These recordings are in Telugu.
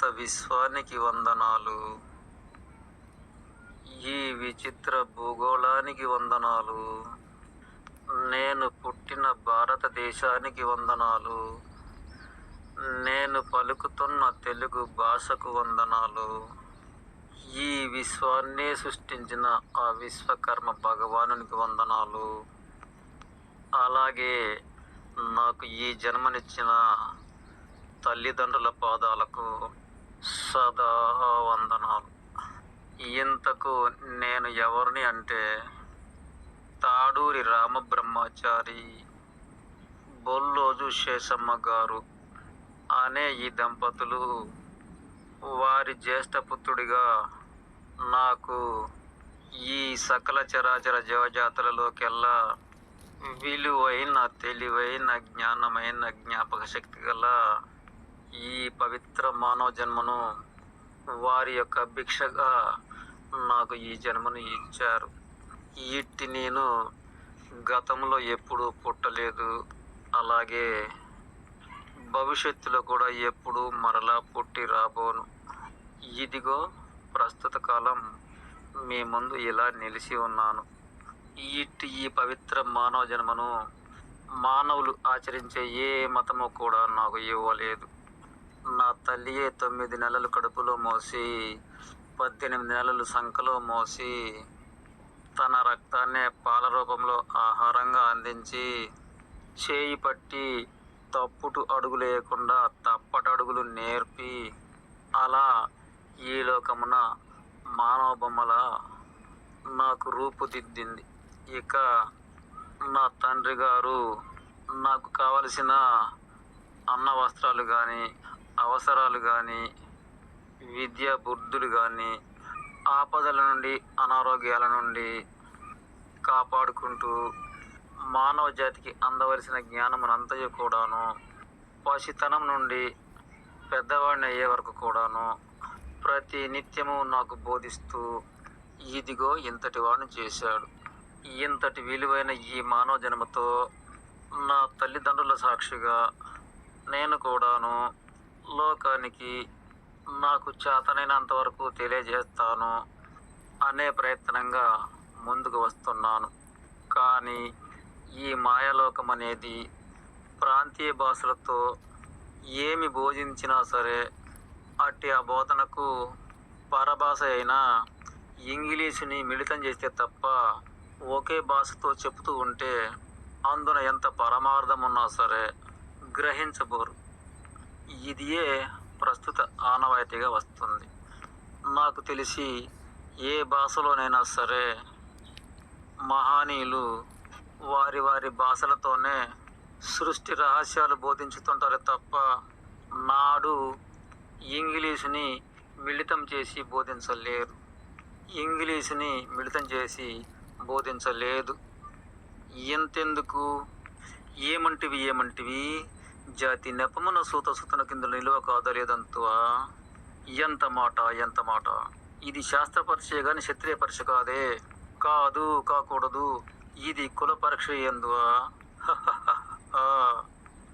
సమస్త విశ్వానికి వందనాలు. ఈ విచిత్ర భూగోళానికి వందనాలు. నేను పుట్టిన భారతదేశానికి వందనాలు. నేను పలుకుతున్న తెలుగు భాషకు వందనాలు. ఈ విశ్వాన్నే సృష్టించిన ఆ విశ్వకర్మ భగవానునికి వందనాలు. అలాగే నాకు ఈ జన్మనిచ్చిన తల్లిదండ్రుల పాదాలకు సదా వందనాలు ఇంతకు నేను ఎవరిని అంటే తాడూరి రామబ్రహ్మచారి బొల్లోజు శేషమ్మ గారు అనే ఈ దంపతులు వారి జ్యేష్ఠపుత్రుడిగా నాకు ఈ సకల చరాచర జీవజాతులలోకెల్లా విలువైన తెలివైన జ్ఞానమైన జ్ఞాపక శక్తి గల ఈ పవిత్ర మానవ జన్మను వారి యొక్క భిక్షగా నాకు ఈ జన్మను ఇచ్చారు. ఇట్టి నేను గతంలో ఎప్పుడూ పుట్టలేదు. అలాగే భవిష్యత్తులో కూడా ఎప్పుడు మరలా పుట్టి రాబోను. ఇదిగో ప్రస్తుత కాలం మీ ముందు ఇలా నిలిచి ఉన్నాను. ఇట్టి ఈ పవిత్ర మానవ జన్మను మానవులు ఆచరించే ఏ మతము కూడా నాకు ఇవ్వలేదు. నా తల్లియే తొమ్మిది నెలలు కడుపులో మోసి పద్దెనిమిది నెలలు సంఖలో మోసి తన రక్తాన్నే పాల రూపంలో ఆహారంగా అందించి చేయి పట్టి తప్పుటు అడుగులు వేయకుండా తప్పటడుగులు నేర్పి అలా ఈ లోకమున మానవ బొమ్మల నాకు రూపుదిద్దింది ఇక నా తండ్రి గారు నాకు కావలసిన అన్న వస్త్రాలు కానీ అవసరాలు కానీ విద్యా బుద్ధులు కానీ ఆపదల నుండి అనారోగ్యాల నుండి కాపాడుకుంటూ మానవ జాతికి అందవలసిన జ్ఞానమునంతయు కూడాను పసితనం నుండి పెద్దవాడిని అయ్యే వరకు కూడాను ప్రతి నిత్యము నాకు బోధిస్తూ ఇదిగో ఇంతటి వాడిని చేశాడు. ఇంతటి విలువైన ఈ మానవ జన్మతో నా తల్లిదండ్రుల సాక్షిగా నేను కూడాను లోకానికి నాకు చేతనైనంత వరకు తెలియజేస్తాను అనే ప్రయత్నంగా ముందుకు వస్తున్నాను. కానీ ఈ మాయలోకం అనేది ప్రాంతీయ భాషలతో ఏమి బోధించినా సరే అట్టి ఆ బోధనకు పరభాష అయినా ఇంగ్లీషుని మిళితం చేస్తే తప్ప ఒకే భాషతో చెబుతూ ఉంటే అందున ఎంత పరమార్థం ఉన్నా సరే గ్రహించబోరు. ఇదియే ప్రస్తుత ఆనవాయితీగా వస్తుంది. నాకు తెలిసి ఏ భాషలోనైనా సరే మహానీయులు వారి వారి భాషలతోనే సృష్టి రహస్యాలు బోధించుతుంటారు తప్ప నాడు ఇంగ్లీషుని మిళితం చేసి బోధించలేరు. ఇంగ్లీషుని మిళితం చేసి బోధించలేదు. ఎంతెందుకు? ఏమంటివి ఏమంటివి? జాతి నెపమున సూత సుతన కింద నిలువ కాదలేదంతువా? ఎంత మాట ఎంత మాట? ఇది శాస్త్ర పరీక్ష కానీ క్షత్రియ పరీక్ష కాదే. కాదు కాకూడదు. ఇది కుల పరీక్ష ఎందువా?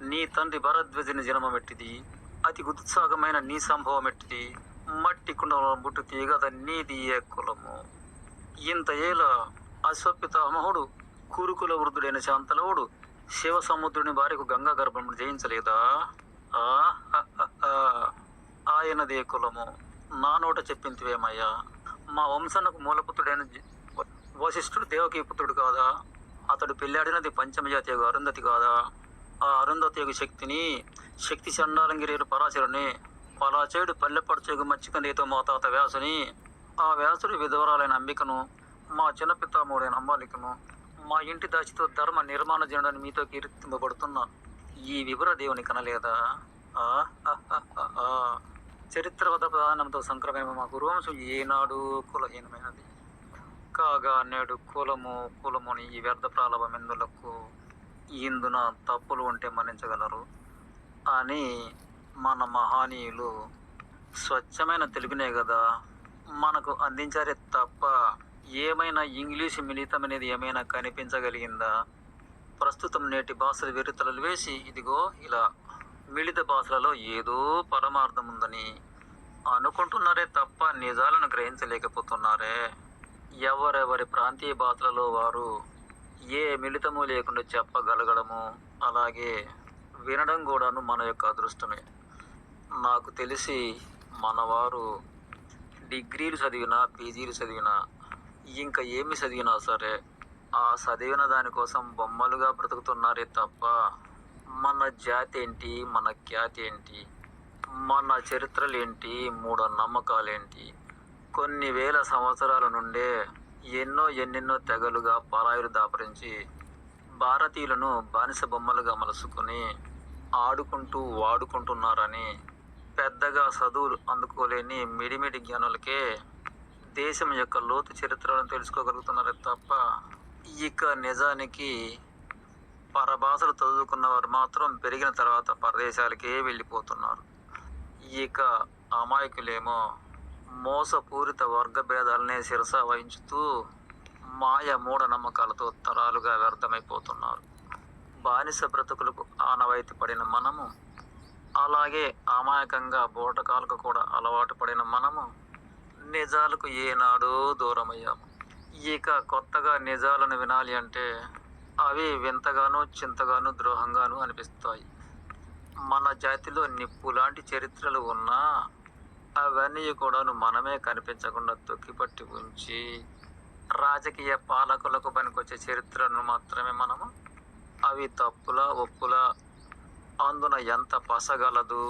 నీ తండ్రి భరద్వజని జన్మం ఎట్టిది అతి ఉత్సాహమైన నీ సంభవం ఎట్టిది మట్టి కుండలో బుట్టు తీగద నీది ఏ కులము? ఇంత ఏల అశ్వపితామహుడు కురుకుల వృద్ధుడైన శాంతలవుడు శివ సముద్రుని భార్యకు గంగా గర్భం జయించలేదా? ఆ, ఆయనదే కులము. నా నోట చెప్పింతివేమయ్యా మా వంశనకు మూలపుత్రుడైన వశిష్ఠుడు దేవకీ పుత్రుడు కాదా? అతడు పెళ్ళాడినది పంచమజాతి అరుంధతి కాదా? ఆ అరుంధతి శక్తిని శక్తి చండాలంగిరేరు పరాశరుని పలాచేడు పల్లెపరచేగు మచ్చికందేతో మా తాత వ్యాసుని ఆ వ్యాసుడి విధవరాలైన అంబికను మా చిన్న పితామూడైన అంబాలికను మా ఇంటి దాచితో ధర్మ నిర్మాణ జనుడని మీతో కీర్తింపబడుతున్నా. ఈ వివర దేవుని కనలేదా? ఆ, ప్రధానంతో సంక్రమైన మా గురువంశం ఏనాడు కులహీనమైనది. కాగా నేడు కులము కులముని ఈ వ్యర్థ ప్రారంభమెందులకు ఇందున తప్పులు ఉంటే మన్నించగలరు. అని మన మహానీయులు స్వచ్ఛమైన తెలుగునే కదా మనకు అందించారే తప్ప ఏమైనా ఇంగ్లీష్ మిళితం అనేది ఏమైనా కనిపించగలిగిందా? ప్రస్తుతం నేటి భాషలు వెరుతలలు వేసి ఇదిగో ఇలా మిళిత భాషలలో ఏదో పరమార్థం ఉందని అనుకుంటున్నారే తప్ప నిజాలను గ్రహించలేకపోతున్నారే. ఎవరెవరి ప్రాంతీయ భాషలలో వారు ఏ మిళితము లేకుండా చెప్పగలగడము? అలాగే వినడం కూడాను మన యొక్క అదృష్టమే. నాకు తెలిసి మనవారు డిగ్రీలు చదివినా పీజీలు చదివినా ఇంకా ఏమి చదివినా సరే ఆ చదివిన దానికోసం బొమ్మలుగా బ్రతుకుతున్నారే తప్ప మన జాతి ఏంటి మన ఖ్యాతి ఏంటి మన చరిత్రలేంటి మూఢ నమ్మకాలేంటి? కొన్ని వేల సంవత్సరాల నుండే ఎన్నో ఎన్నెన్నో తెగలుగా పరాయులు దాపరించి భారతీయులను బానిస బొమ్మలుగా మలుసుకుని ఆడుకుంటూ వాడుకుంటున్నారని పెద్దగా చదువులు అందుకోలేని మిడిమిడి జ్ఞానులకే దేశం యొక్క లోతు చరిత్రను తెలుసుకోగలుగుతున్నారే తప్ప ఇక నిజానికి పరభాషలు చదువుకున్న వారు మాత్రం పెరిగిన తర్వాత పరదేశాలకే వెళ్ళిపోతున్నారు. ఇక అమాయకులేమో మోసపూరిత వర్గ భేదాలనే శిరస వహించుతూ మాయ మూఢనమ్మకాలతో తరాలుగా వ్యర్థమైపోతున్నారు. బానిస బ్రతుకులకు ఆనవాయితీ పడిన మనము అలాగే అమాయకంగా బోటకాలకు కూడా అలవాటు పడిన మనము నిజాలకు ఏనాడో దూరమయ్యాము. ఇక కొత్తగా నిజాలను వినాలి అంటే అవి వింతగాను చింతగాను ద్రోహంగాను అనిపిస్తాయి. మన జాతిలో నిప్పు లాంటి చరిత్రలు ఉన్నా అవన్నీ కూడాను మనమే కనిపించకుండా తొక్కిపట్టి ఉంచి రాజకీయ పాలకులకు పనికొచ్చే చరిత్రను మాత్రమే మనము. అవి తప్పులా ఒప్పులా అందున ఎంత పసగలదు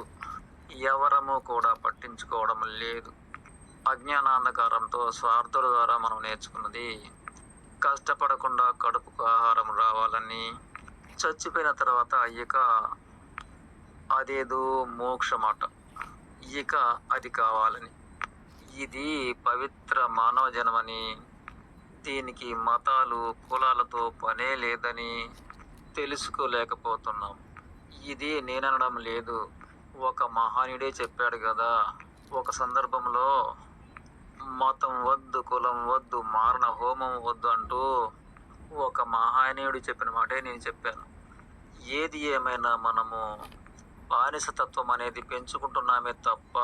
ఎవరము కూడా పట్టించుకోవడం లేదు. అజ్ఞానాంధకారంతో స్వార్థుల ద్వారా మనం నేర్చుకున్నది కష్టపడకుండా కడుపుకు ఆహారం రావాలని చచ్చిపోయిన తర్వాత ఇక అదేదో మోక్షమాట. ఇక అది కావాలని. ఇది పవిత్ర మానవ జన్మని దీనికి మతాలు కులాలతో పనే లేదని తెలుసుకోలేకపోతున్నాం. ఇది నేననడం లేదు. ఒక మహానుడే చెప్పాడు కదా ఒక సందర్భంలో మతం వద్దు కులం వద్దు మారణ హోమం వద్దు అంటూ ఒక మహానీయుడు చెప్పిన మాటే నేను చెప్పాను. ఏది ఏమైనా మనము బానిసతత్వం అనేది పెంచుకుంటున్నామే తప్ప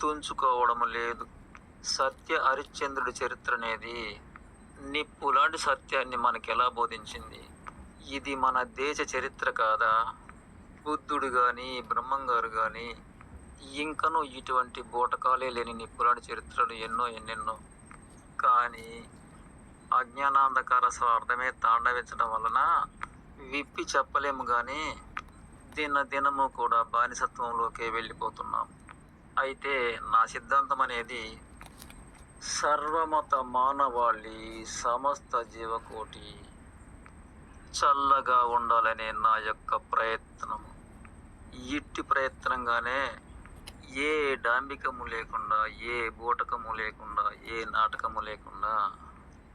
తుంచుకోవడం లేదు. సత్య హరిశ్చంద్రుడి చరిత్ర అనేది నిప్పు లాంటి సత్యాన్ని మనకి ఎలా బోధించింది? ఇది మన దేశ చరిత్ర కాదా? బుద్ధుడు కానీ బ్రహ్మంగారు కానీ ఇంకనూ ఇటువంటి బూటకాలే లేని నిప్పులాంటి చరిత్రలు ఎన్నో ఎన్నెన్నో. కానీ అజ్ఞానాంధకార స్వార్థమే తాండవించడం వలన విప్పి చెప్పలేము కానీ దిన దినము కూడా బానిసత్వంలోకే వెళ్ళిపోతున్నాం. అయితే నా సిద్ధాంతం అనేది సర్వమత మానవాళి సమస్త జీవకోటి చల్లగా ఉండాలనే నా యొక్క ప్రయత్నము. ఇట్టి ప్రయత్నంగానే ఏ డాంబికము లేకుండా ఏ బూటకము లేకుండా ఏ నాటకము లేకుండా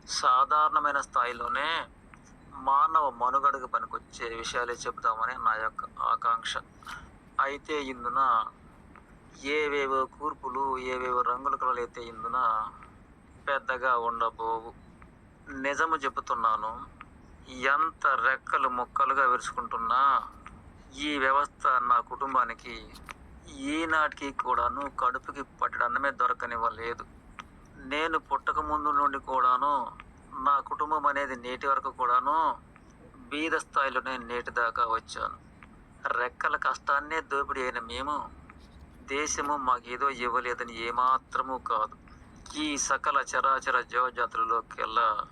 సాధారణమైన స్థాయిలోనే మానవ మనుగడకు పనికొచ్చే విషయాలే చెబుతామని నా యొక్క ఆకాంక్ష. అయితే ఇందున ఏవేవో కూర్పులు ఏవేవో రంగుల కలలు అయితే ఇందున పెద్దగా ఉండబోవు. నిజము చెబుతున్నాను ఎంత రెక్కలు ముక్కలుగా విరుచుకుంటున్నా ఈ వ్యవస్థ నా కుటుంబానికి ఈనాటికి కూడాను కడుపుకి పట్టడమే దొరకనివ్వలేదు. నేను పుట్టక ముందు నుండి కూడాను నా కుటుంబం అనేది నేటి వరకు కూడాను బీద స్థాయిలోనే నేటి దాకా వచ్చాను. రెక్కల కష్టాన్నే దోపిడీ అయిన మేము దేశము మాకేదో ఇవ్వలేదని ఏమాత్రము కాదు. ఈ సకల చరాచర జీవజాతులలోకెల్లా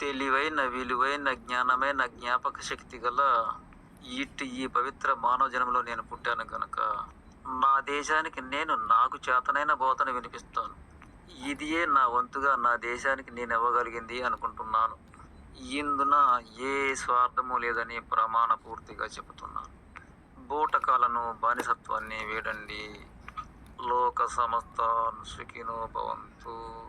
తెలివైన విలువైన జ్ఞానమైన జ్ఞాపక శక్తి గల ఇట్టి ఈ పవిత్ర మానవ జనంలో నేను పుట్టాను కనుక మా దేశానికి నేను నాకు చేతనైన బోధన వినిపిస్తాను. ఇదియే నా వంతుగా నా దేశానికి నేను ఇవ్వగలిగింది అనుకుంటున్నాను. ఇందున ఏ స్వార్థము లేదని ప్రమాణ పూర్తిగా చెబుతున్నాను. బూటకాలను బానిసత్వాన్ని వేడండి. లోక సమస్త సుఖినో భవంతు.